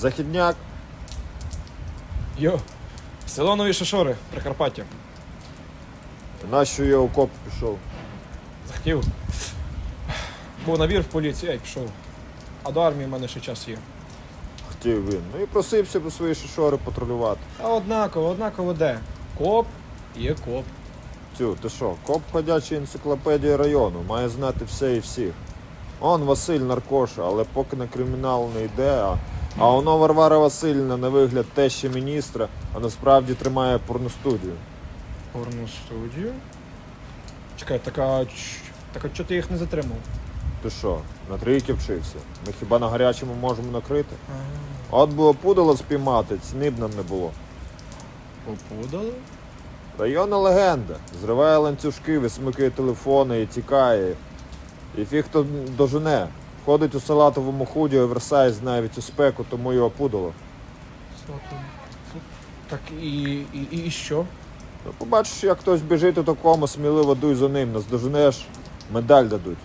Західняк. Йо, село Нові Шишори, Прикарпаття. Нащо я у коп пішов? Захотів. Був набір в поліції, я й пішов. А до армії в мене ще час є. Хотів він. Ну і просився по свої шишори патрулювати. А однаково, однаково де? Коп є коп. Тю, ти що, коп ходяча енциклопедія району, має знати все і всіх. Он Василь наркоша, але поки на кримінал не йде, а, а воно Варвара Васильівна на вигляд теща міністра, а насправді тримає порностудію. Порну студію. Чекай, така. Так а чого ти їх не затримав? Ти що, на трійки вчився? Ми хіба на гарячому можемо накрити? От би опудало спіймати, ціни б нам не було. Попудали? Районна легенда. Зриває ланцюжки, висмикує телефони і тікає. І фіг хто дожене. Ходить у салатовому худі, оверсайз навіть у спеку, тому його опудало. Так і, і, і, і що? Ну, побачиш, як хтось біжить у такому, сміливо дуй за ним, наздоженеш, медаль дадуть.